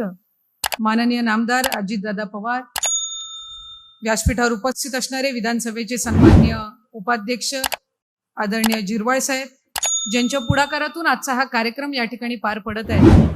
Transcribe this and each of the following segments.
माननीय नामदार अजितदादा पवार. व्यासपीठावर उपस्थित असणारे विधानसभेचे सन्माननीय उपाध्यक्ष आदरणीय जिरवाळ साहेब ज्यांच्या पुढाकारातून आजचा हा कार्यक्रम या ठिकाणी पार पडत आहे.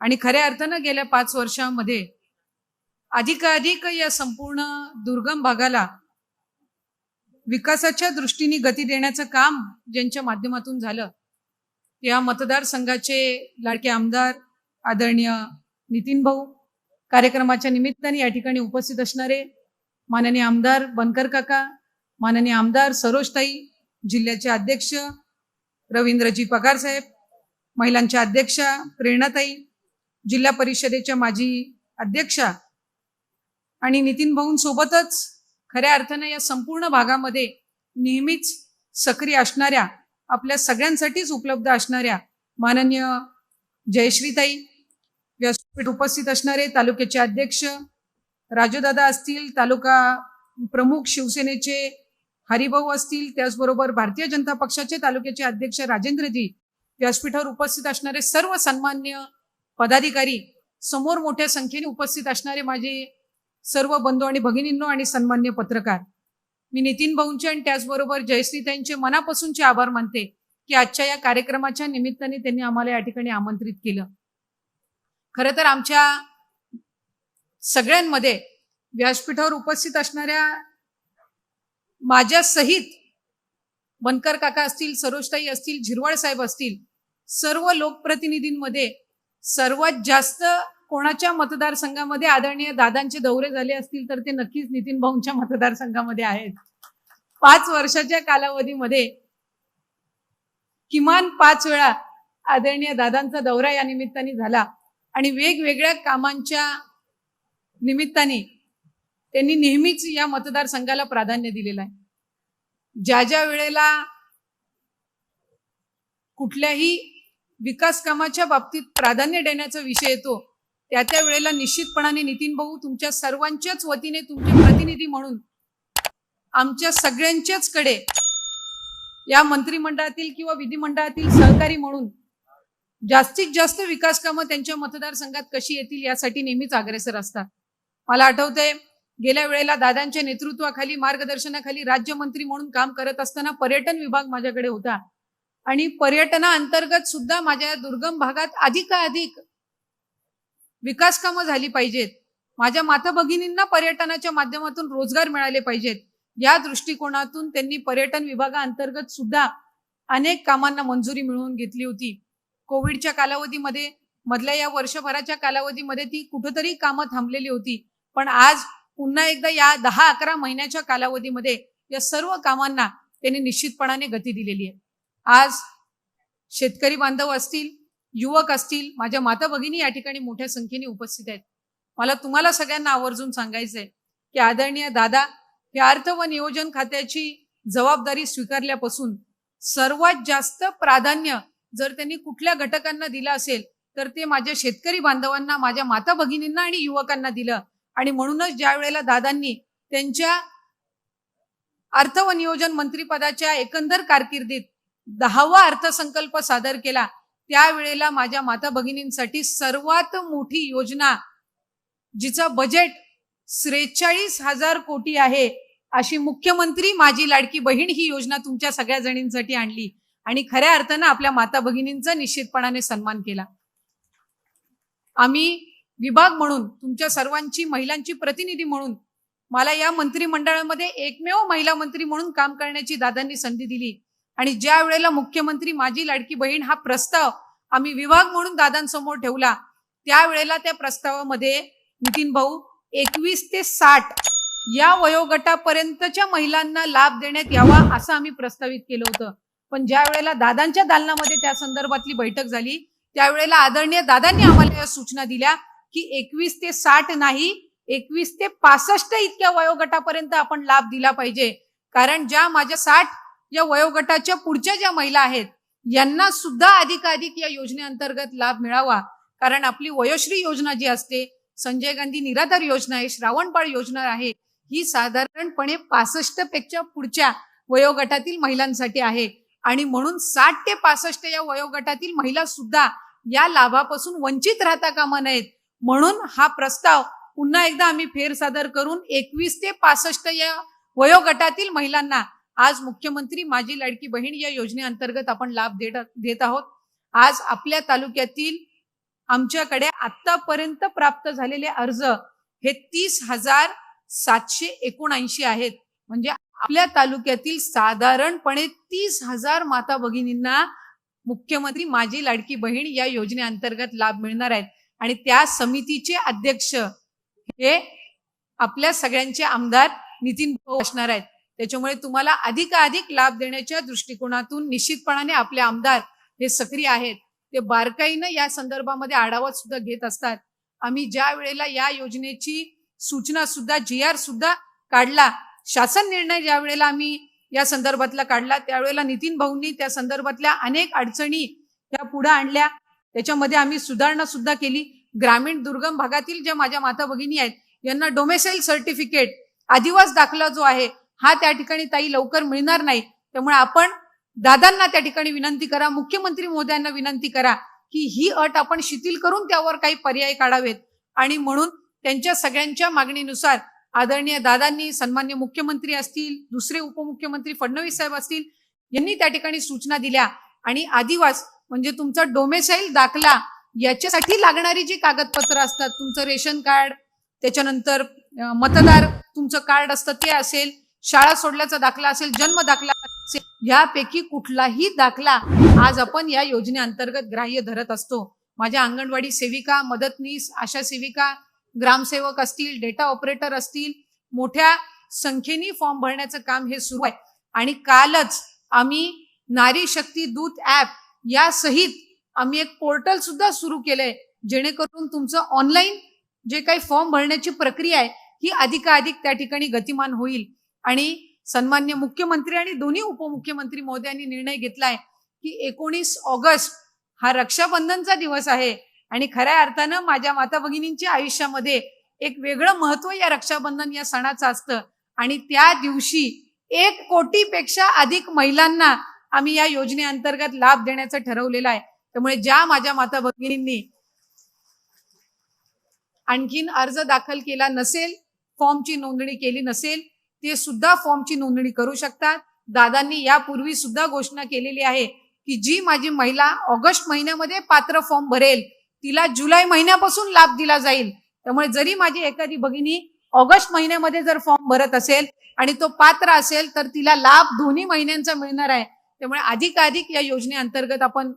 आणि खऱ्या अर्थानं गेल्या पाच वर्षामध्ये अधिकाधिक या संपूर्ण दुर्गम भागाला विकासाच्या दृष्टीने गती देण्याचं काम ज्यांच्या माध्यमातून झालं या मतदारसंघाचे लाडके आमदार आदरणीय नितीन भाऊ कार्यक्रमाच्या निमित्ताने या ठिकाणी उपस्थित असणारे माननीय आमदार बनकर काका माननीय आमदार सरोजताई जिल्ह्याचे अध्यक्ष रवींद्रजी पगार साहेब महिलांच्या अध्यक्षा प्रेरणाताई जिल्हा परिषदेच्या माजी अध्यक्षा आणि नितीन भाऊंसोबतच खऱ्या अर्थानं या संपूर्ण भागामध्ये नेहमीच सक्रिय असणाऱ्या आपल्या सगळ्यांसाठीच उपलब्ध असणाऱ्या माननीय जयश्रीताई उपस्थित असणारे तालुक्याचे अध्यक्ष राजूदादा असतील तालुका प्रमुख शिवसेनेचे हरिभाऊ असतील त्याचबरोबर भारतीय जनता पक्षाचे तालुक्याचे अध्यक्ष राजेंद्रजी व्यासपीठावर उपस्थित असणारे सर्व सन्मान्य पदाधिकारी समोर मोठ्या संख्येने उपस्थित असणारे माझे सर्व बंधू आणि भगिनींनो आणि सन्मान्य पत्रकार. मी नितीन भाऊंचे आणि त्याचबरोबर जयश्रीताईंचे मनापासूनचे आभार मानते की आजच्या या कार्यक्रमाच्या निमित्ताने त्यांनी आम्हाला या ठिकाणी आमंत्रित केलं. खरं तर आमच्या सगळ्यांमध्ये व्यासपीठावर उपस्थित असणाऱ्या माझ्या सहित बनकर काका असतील सरोजताई असतील झिरवाळ साहेब असतील सर्व लोकप्रतिनिधींमध्ये सर्वात जास्त कोणाच्या मतदारसंघामध्ये आदरणीय दादांचे दौरे झाले असतील तर ते नक्कीच नितीन भाऊंच्या मतदारसंघामध्ये आहेत. पाच वर्षाच्या कालावधीमध्ये किमान पाच वेळा आदरणीय दादांचा दौरा या निमित्ताने झाला. आणि वेगवेगळ्या कामांच्या निमित्ताने त्यांनी नेहमीच या मतदारसंघाला प्राधान्य दिलेलं आहे. ज्या ज्या वेळेला कुठल्याही विकास कामाच्या बाबतीत प्राधान्य देण्याचा विषय येतो त्या त्या वेळेला निश्चितपणाने नितीन भाऊ तुमच्या सर्वांच्याच वतीने तुमचे प्रतिनिधी म्हणून आमच्या सगळ्यांच्याच कडे या मंत्रिमंडळातील किंवा विधिमंडळातील सहकारी म्हणून जास्तीत जास्त विकास कामं त्यांच्या मतदारसंघात कशी येतील यासाठी नेहमीच अग्रेसर असतात. मला आठवतंय गेल्या वेळेला दादांच्या नेतृत्वाखाली मार्गदर्शनाखाली राज्यमंत्री म्हणून काम करत असताना पर्यटन विभाग माझ्याकडे होता. आणि पर्यटनाअंतर्गत सुद्धा माझ्या दुर्गम भागात अधिकाधिक विकास कामं झाली पाहिजेत. माझ्या माता भगिनींना पर्यटनाच्या माध्यमातून रोजगार मिळाले पाहिजेत. या दृष्टिकोनातून त्यांनी पर्यटन विभागाअंतर्गत सुद्धा अनेक कामांना मंजुरी मिळवून घेतली होती. कोविडच्या कालावधीमध्ये मधल्या या वर्षभराच्या कालावधीमध्ये ती कुठंतरी कामं थांबलेली होती. पण आज पुन्हा एकदा या दहा अकरा महिन्याच्या कालावधीमध्ये या सर्व कामांना त्यांनी निश्चितपणाने गती दिलेली आहे. आज शेतकरी बांधव असतील युवक असतील माझ्या माता भगिनी या ठिकाणी मोठ्या संख्येने उपस्थित आहेत. मला तुम्हाला सगळ्यांना आवर्जून सांगायचंय की आदरणीय दादा या अर्थ व नियोजन खात्याची जबाबदारी स्वीकारल्यापासून सर्वात जास्त प्राधान्य जर त्यांनी कुठल्या घटकांना दिलं असेल तर ते माझ्या शेतकरी बांधवांना माझ्या माता भगिनींना आणि युवकांना दिलं. आणि म्हणूनच ज्या वेळेला दादांनी त्यांच्या अर्थ व नियोजन मंत्रीपदाच्या एकंदर कारकिर्दीत दहावा अर्थसंकल्प सादर केला त्यावेळेला माझ्या माता भगिनींसाठी सर्वात मोठी योजना जिचं बजेट त्रेचाळीस हजार कोटी आहे अशी मुख्यमंत्री माझी लाडकी बहीण ही योजना तुमच्या सगळ्या जणींसाठी आणली. आणि खऱ्या अर्थानं आपल्या माता भगिनींचा निश्चितपणाने सन्मान केला. आम्ही विभाग म्हणून तुमच्या सर्वांची महिलांची प्रतिनिधी म्हणून मला या मंत्रिमंडळामध्ये एकमेव महिला मंत्री म्हणून काम करण्याची दादांनी संधी दिली. आणि ज्या वेळेला मुख्यमंत्री माझी लाडकी बहीण हा प्रस्ताव आम्ही विभाग म्हणून दादांसमोर ठेवला त्यावेळेला त्या प्रस्तावामध्ये नितीन भाऊ एकवीस ते साठ या वयोगटापर्यंतच्या महिलांना लाभ देण्यात यावा असं आम्ही प्रस्तावित केलं होतं. पण ज्या वेळेला दादांच्या दालनामध्ये त्या संदर्भातली बैठक झाली त्यावेळेला आदरणीय दादांनी आम्हाला या सूचना दिल्या की एकवीस ते साठ नाही एकवीस ते पासष्ट इतक्या वयोगटापर्यंत आपण लाभ दिला पाहिजे. कारण ज्या माझ्या साठ या वयोगटाच्या पुढच्या ज्या महिला आहेत यांना सुद्धा अधिकाधिक या योजनेअंतर्गत लाभ मिळावा. कारण आपली वयोश्री योजना जी असते संजय गांधी निराधार योजना आहे श्रावणबाळ योजना आहे ही साधारणपणे पासष्टपेक्षा पुढच्या वयोगटातील महिलांसाठी आहे. आणि म्हणून साठ ते पासष्ट या वयोगटातील महिला सुद्धा या लाभापासून वंचित राहता कामा नयेत. म्हणून हा प्रस्ताव पुन्हा एकदा आम्ही फेर सादर करून एकवीस ते पासष्ट या वयोगटातील महिलांना आज मुख्यमंत्री माझी लाडकी बहीण या योजनेअंतर्गत आपण लाभ देत देत आहोत. आज आपल्या तालुक्यातील आमच्याकडे आतापर्यंत प्राप्त झालेले अर्ज हे तीस हजार सातशे एकोणऐंशी आहेत. म्हणजे आपल्या तालुक्यातील साधारणपणे तीस हजार माता भगिनींना मुख्यमंत्री माझी लाडकी बहीण या योजनेअंतर्गत लाभ मिळणार आहेत. आणि त्या समितीचे अध्यक्ष हे आपल्या सगळ्यांचे आमदार नितीन भाऊ असणार आहेत. त्याच्यामुळे तुम्हाला अधिकाधिक लाभ देण्याच्या दृष्टिकोनातून निश्चितपणाने आपले आमदार हे सक्रिय आहेत. ते बारकाईनं या संदर्भामध्ये आढावा सुद्धा घेत असतात. आम्ही ज्या वेळेला या योजनेची सूचना सुद्धा जी आर सुद्धा काढला शासन निर्णय ज्या वेळेला आम्ही या संदर्भातला काढला त्यावेळेला नितीन भाऊंनी त्या संदर्भातल्या अनेक अडचणी त्या पुढे आणल्या. त्याच्यामध्ये आम्ही सुधारणा सुद्धा केली. ग्रामीण दुर्गम भागातील ज्या माझ्या माता भगिनी आहेत यांना डोमेसाईल सर्टिफिकेट आदिवास दाखला जो आहे हा त्या ठिकाणी ताई लवकर मिळणार नाही. त्यामुळे आपण दादांना त्या ठिकाणी विनंती करा मुख्यमंत्री महोदयांना विनंती करा की ही अट आपण शिथिल करून त्यावर काही पर्याय काढावेत. आणि म्हणून त्यांच्या सगळ्यांच्या मागणीनुसार आदरणीय दादांनी सन्मान्य मुख्यमंत्री असतील दुसरे उपमुख्यमंत्री फडणवीस साहेब असतील यांनी त्या ठिकाणी सूचना दिल्या. आणि आदिवास म्हणजे तुमचा डोमेसाईल दाखला याच्यासाठी लागणारी जी कागदपत्र असतात तुमचं रेशन कार्ड त्याच्यानंतर मतदार तुमचं कार्ड असतं ते असेल शाळा सोडल्याचा दाखला असेल जन्म दाखला असेल यापैकी कुठलाही दाखला आज आपण या योजनेअंतर्गत ग्राह्य धरत असतो. माझ्या अंगणवाडी सेविका मदतनीस आशा सेविका ग्रामसेवक असतील डेटा ऑपरेटर असतील मोठ्या संख्येने फॉर्म भरण्याचं काम हे सुरू आहे. आणि कालच आम्ही नारी शक्ती दूत ऍप या सहित आम्ही एक पोर्टल सुद्धा सुरू केलंय जेणेकरून तुमचं ऑनलाईन जे काही फॉर्म भरण्याची प्रक्रिया आहे ही अधिकाधिक त्या ठिकाणी गतिमान होईल. आणि सन्मान्य मुख्यमंत्री आणि दोन्ही उपमुख्यमंत्री महोदयांनी निर्णय घेतलाय की एकोणीस ऑगस्ट हा रक्षाबंधनचा दिवस आहे. आणि खऱ्या अर्थानं माझ्या माता भगिनींच्या आयुष्यामध्ये एक वेगळं महत्त्व या रक्षाबंधन या सणाचं असतं. आणि त्या दिवशी एक कोटीपेक्षा अधिक महिलांना आम्ही या योजनेअंतर्गत लाभ देण्याचं ठरवलेलं आहे. त्यामुळे ज्या माझ्या माता भगिनींनी आणखीन अर्ज दाखल केला नसेल फॉर्मची नोंदणी केली नसेल ते सुद्धा फॉर्मची नोंदणी करू शकतात. दादांनी यापूर्वी सुद्धा घोषणा केलेली आहे की जी माझी महिला ऑगस्ट महिन्यामध्ये पात्र फॉर्म भरेल तिला जुलै महिन्यापासून लाभ दिला जाईल. त्यामुळे जरी माझी एखादी भगिनी ऑगस्ट महिन्यामध्ये जर फॉर्म भरत असेल आणि तो पात्र असेल तर तिला लाभ दोन्ही महिन्यांचा मिळणार आहे. त्यामुळे अधिकाधिक या योजनेअंतर्गत आपण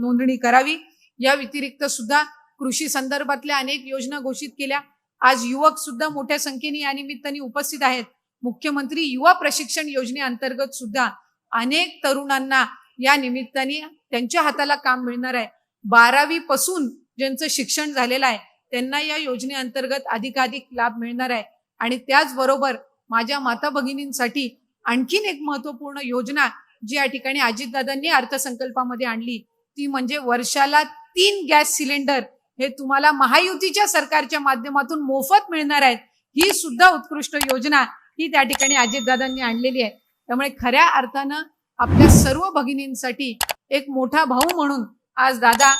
नोंदणी करावी. या व्यतिरिक्त सुद्धा कृषी संदर्भातल्या अनेक योजना घोषित केल्या. आज युवक सुद्धा मोठ्या संख्येने या निमित्ताने उपस्थित आहेत. मुख्यमंत्री युवा प्रशिक्षण योजनेअंतर्गत सुद्धा अनेक तरुणांना या निमित्ताने त्यांच्या हाताला काम मिळणार आहे. बारावी पासून ज्यांचं शिक्षण झालेलं आहे त्यांना या योजनेअंतर्गत अधिकाधिक लाभ मिळणार आहे. आणि त्याचबरोबर माझ्या माता भगिनींसाठी आणखीन एक महत्त्वपूर्ण योजना जी या ठिकाणी अजितदादांनी अर्थसंकल्पामध्ये आणली ती म्हणजे वर्षाला तीन गॅस सिलेंडर हे तुम्हाला महायुतीच्या सरकारच्या माध्यमातून मोफत मिळणार आहेत. ही सुद्धा उत्कृष्ट योजना ही त्या ठिकाणी अजितदादांनी आणलेली आहे. त्यामुळे खऱ्या अर्थानं आपल्या सर्व भगिनींसाठी एक मोठा भाऊ म्हणून आज दादा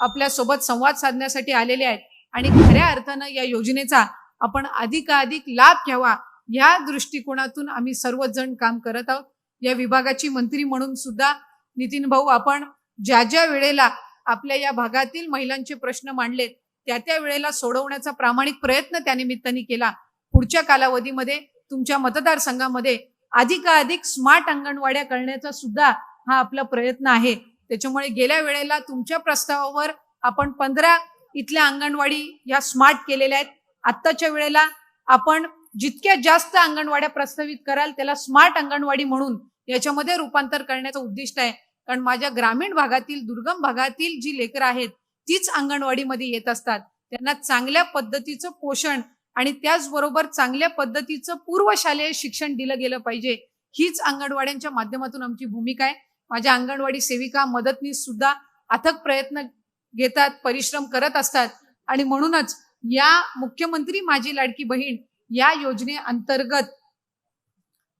आपल्यासोबत संवाद साधण्यासाठी आलेले आहेत. आणि खऱ्या अर्थानं या योजनेचा आपण अधिकाधिक लाभ घ्यावा या दृष्टिकोनातून आम्ही सर्वजण काम करत आहोत. या विभागाची मंत्री म्हणून सुद्धा नितीन भाऊ आपण ज्या ज्या वेळेला आपल्या या भागातील महिलांचे प्रश्न मांडलेत त्या त्या वेळेला सोडवण्याचा प्रामाणिक प्रयत्न त्या निमित्ताने केला. पुढच्या कालावधीमध्ये तुमच्या मतदारसंघामध्ये अधिकाधिक स्मार्ट अंगणवाड्या करण्याचा सुद्धा हा आपला प्रयत्न आहे. त्याच्यामुळे गेल्या वेळेला तुमच्या प्रस्तावावर आपण पंधरा इथल्या अंगणवाडी या स्मार्ट केलेल्या आहेत. आत्ताच्या वेळेला आपण जितक्या जास्त अंगणवाड्या प्रस्तावित कराल त्याला स्मार्ट अंगणवाडी म्हणून याच्यामध्ये रूपांतर करण्याचं उद्दिष्ट आहे. कारण माझ्या ग्रामीण भागातील दुर्गम भागातील जी लेकरं आहेत तीच अंगणवाडीमध्ये येत असतात. त्यांना चांगल्या पद्धतीचं पोषण आणि त्याचबरोबर चांगल्या पद्धतीचं पूर्वशालेय शिक्षण दिलं गेलं पाहिजे. हीच अंगणवाड्यांच्या माध्यमातून आमची भूमिका आहे. माझ्या अंगणवाडी सेविका मदतनीस सुद्धा अथक प्रयत्न घेतात परिश्रम करत असतात. आणि म्हणूनच या मुख्यमंत्री माझी लाडकी बहीण या योजनेअंतर्गत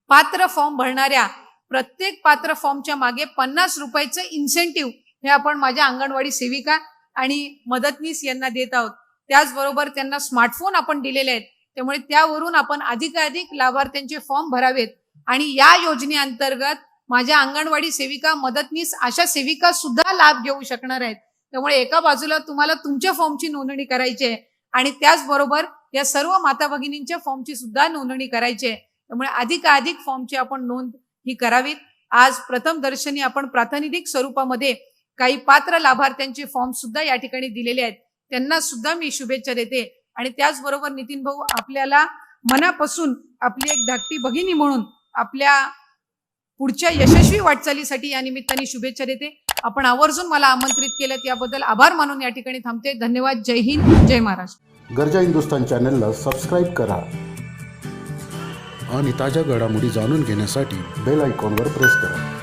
पात्र फॉर्म भरणाऱ्या प्रत्येक पात्र फॉर्मच्या मागे पन्नास रुपयाचं इन्सेंटिव्ह हे आपण माझ्या अंगणवाडी सेविका आणि मदतनीस यांना देत आहोत. त्याचबरोबर त्यांना स्मार्टफोन आपण दिलेले आहेत. त्यामुळे त्यावरून आपण अधिकाधिक लाभार्थ्यांचे फॉर्म भरावेत. आणि या योजनेअंतर्गत माझ्या अंगणवाडी सेविका मदतनीस अशा सेविका सुद्धा लाभ घेऊ शकणार आहेत. त्यामुळे एका बाजूला तुम्हाला तुमच्या फॉर्मची नोंदणी करायची आहे आणि त्याचबरोबर या सर्व माता भगिनींच्या फॉर्मची सुद्धा नोंदणी करायची आहे. त्यामुळे अधिकाधिक फॉर्मची आपण नोंद ही करावीत. आज प्रथम दर्शनी आपण प्रातिनिधिक स्वरूपामध्ये काही पात्र लाभार्थ्यांचे फॉर्म सुद्धा या ठिकाणी दिलेले आहेत. त्यांना सुद्धा मी शुभेच्छा देते. आणि त्याचबरोबर नितीन भाऊ आपल्याला मनापासून आपली एक धाकटी भगिनी म्हणून आपल्या पुढच्या यशस्वी वाटचालीसाठी या निमित्ताने शुभेच्छा देते. आपण आवर्जून मला आमंत्रित केलं याबद्दल आभार मानून या ठिकाणी थांबते. धन्यवाद. जय हिंद. जय महाराष्ट्र. गरजा हिंदुस्तान चॅनलला सबस्क्राईब करा आणि ताज्या घडामोडी जाणून घेण्यासाठी बेल आयकॉनवर प्रेस करा.